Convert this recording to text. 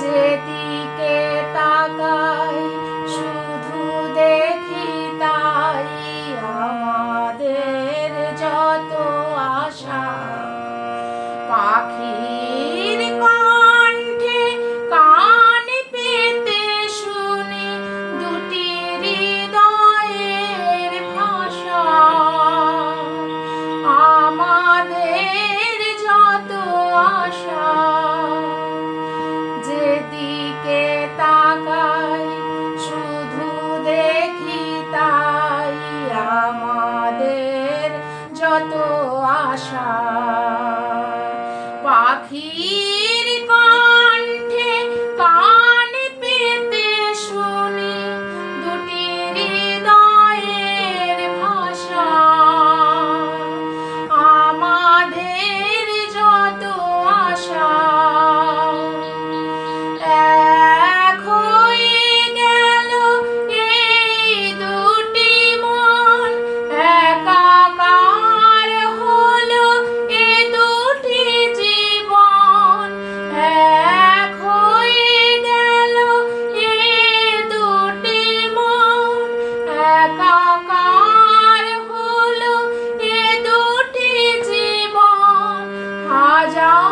যেদিকে তাকায় আশা। পাখি যাও